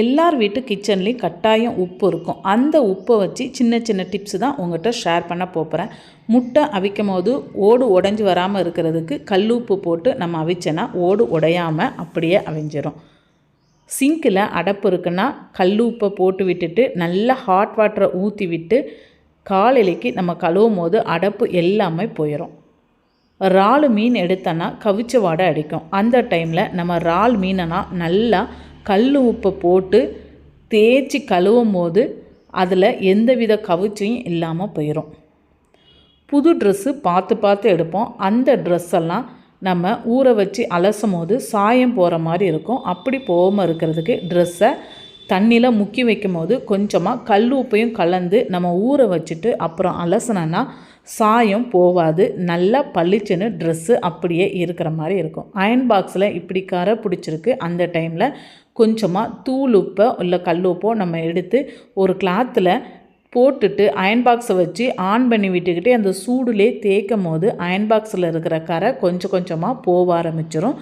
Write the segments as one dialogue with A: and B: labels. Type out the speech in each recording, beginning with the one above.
A: எல்லார் வீட்டு கிச்சன்லேயும் கட்டாயம் உப்பு இருக்கும். அந்த உப்பை வச்சு சின்ன சின்ன டிப்ஸ் தான் உங்கள்கிட்ட ஷேர் பண்ண போகிறேன் முட்டை அவிக்கும் போது ஓடு உடஞ்சி வராமல் இருக்கிறதுக்கு கல் உப்பு போட்டு நம்ம அவிச்சோன்னா ஓடு உடையாமல் அப்படியே அவிஞ்சிரும். சிங்கில் அடப்பு இருக்குன்னா கல் உப்பை போட்டு விட்டுட்டு நல்லா ஹாட் வாட்டரை ஊற்றி விட்டு காலையிலைக்கு நம்ம கழுவும் போது அடப்பு எல்லாமே போயிடும் இறால் மீன் எடுத்தோன்னா கவிச்ச வாடை அடிக்கும். அந்த டைமில் நம்ம இறால் மீனைனா நல்லா கல் உப்பை போட்டு தேய்ச்சி கழுவும் போது அதில் எந்தவித கவிச்சியும் இல்லாமல் போயிடும் புது ட்ரெஸ்ஸு பார்த்து பார்த்து எடுப்போம். அந்த ட்ரெஸ்ஸெல்லாம் நம்ம ஊற வச்சு அலசும் போது சாயம் போகிற மாதிரி இருக்கும். அப்படி போகாமல் இருக்கிறதுக்கு ட்ரெஸ்ஸை தண்ணியில் முக்கி வைக்கும் போது கொஞ்சமாக கல் உப்பையும் கலந்து நம்ம ஊற வச்சுட்டு அப்புறம் அலசினோன்னா சாயம் போகாது நல்லா பளிச்சுன்னு ட்ரெஸ்ஸு அப்படியே இருக்கிற மாதிரி இருக்கும். அயன் பாக்ஸில் இப்படி கரை பிடிச்சிருக்கு. அந்த டைமில் கொஞ்சமாக தூள் உப்போ இல்லை கல் உப்போ நம்ம எடுத்து ஒரு கிளாத்தில் போட்டுட்டு அயன் பாக்ஸை வச்சு ஆன் பண்ணி விட்டுக்கிட்டே அந்த சூடுலே தேய்க்கும் போது அயன் பாக்ஸில் இருக்கிற கரை கொஞ்சம் கொஞ்சமாக போக ஆரம்பிச்சிடும்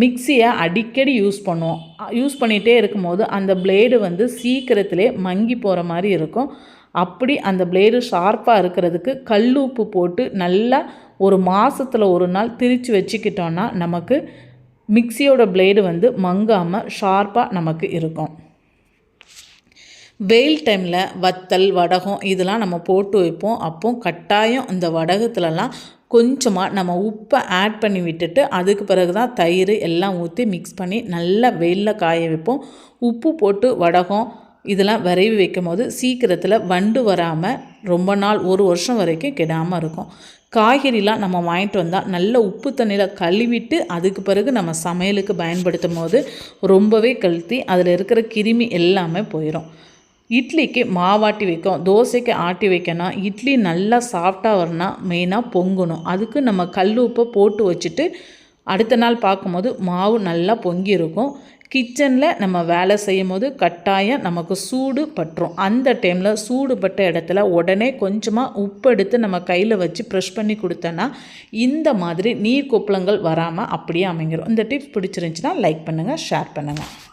A: மிக்சியை அடிக்கடி யூஸ் பண்ணுவோம். யூஸ் பண்ணிகிட்டே இருக்கும்போது அந்த பிளேடு வந்து சீக்கிரத்திலே மங்கி போகிற மாதிரி இருக்கும். அப்படி அந்த பிளேடு ஷார்ப்பாக இருக்கிறதுக்கு கல் உப்பு போட்டு நல்லா ஒரு மாதத்தில் ஒரு நாள் திரித்து வச்சுக்கிட்டோன்னா நமக்கு மிக்சியோட பிளேடு வந்து மங்காமல் ஷார்ப்பாக நமக்கு இருக்கும். வெயில் டைமில் வத்தல் வடகம் இதெல்லாம் நம்ம போட்டு வைப்போம். அப்போ கட்டாயம் இந்த வடகத்துலலாம் கொஞ்சமாக நம்ம உப்பை ஆட் பண்ணி விட்டுட்டு அதுக்கு பிறகு தான் தயிர் எல்லாம் ஊற்றி மிக்ஸ் பண்ணி நல்லா வெயிலில் காய வைப்போம். உப்பு போட்டு வடகம் இதெல்லாம் விரைவி வைக்கும் போது சீக்கிரத்தில் வண்டு வராமல் ரொம்ப நாள் ஒரு வருஷம் வரைக்கும் கெடாமல் இருக்கும். காய்கறிலாம் நம்ம வாங்கிட்டு வந்தால் நல்ல உப்பு தண்ணியில் கழுவிட்டு அதுக்கு பிறகு நம்ம சமையலுக்கு பயன்படுத்தும் போது ரொம்பவே கழுத்தி அதில் இருக்கிற கிருமி எல்லாமே போயிடும் இட்லிக்கு மாவாட்டி வைக்கும் தோசைக்கு ஆட்டி வைக்கணும். இட்லி நல்லா சாஃப்டாக வரணும் மெயினாக பொங்கணும். அதுக்கு நம்ம கல் உப்பை போட்டு வச்சுட்டு அடுத்த நாள் பார்க்கும்போது மாவு நல்லா பொங்கி இருக்கும். கிச்சனில் நம்ம வேலை செய்யும் போது கட்டாயம் நமக்கு சூடு பட்டுரும் அந்த டைமில் சூடு பட்ட இடத்துல உடனே கொஞ்சமாக உப்பு எடுத்து நம்ம கையில் வச்சு ப்ரெஷ் பண்ணி கொடுத்தோன்னா இந்த மாதிரி நீர் கொப்பளங்கள் வராமல் அப்படியே அமைங்கிடும் இந்த டிப்ஸ் பிடிச்சிருந்துச்சின்னா லைக் பண்ணுங்கள் ஷேர் பண்ணுங்கள்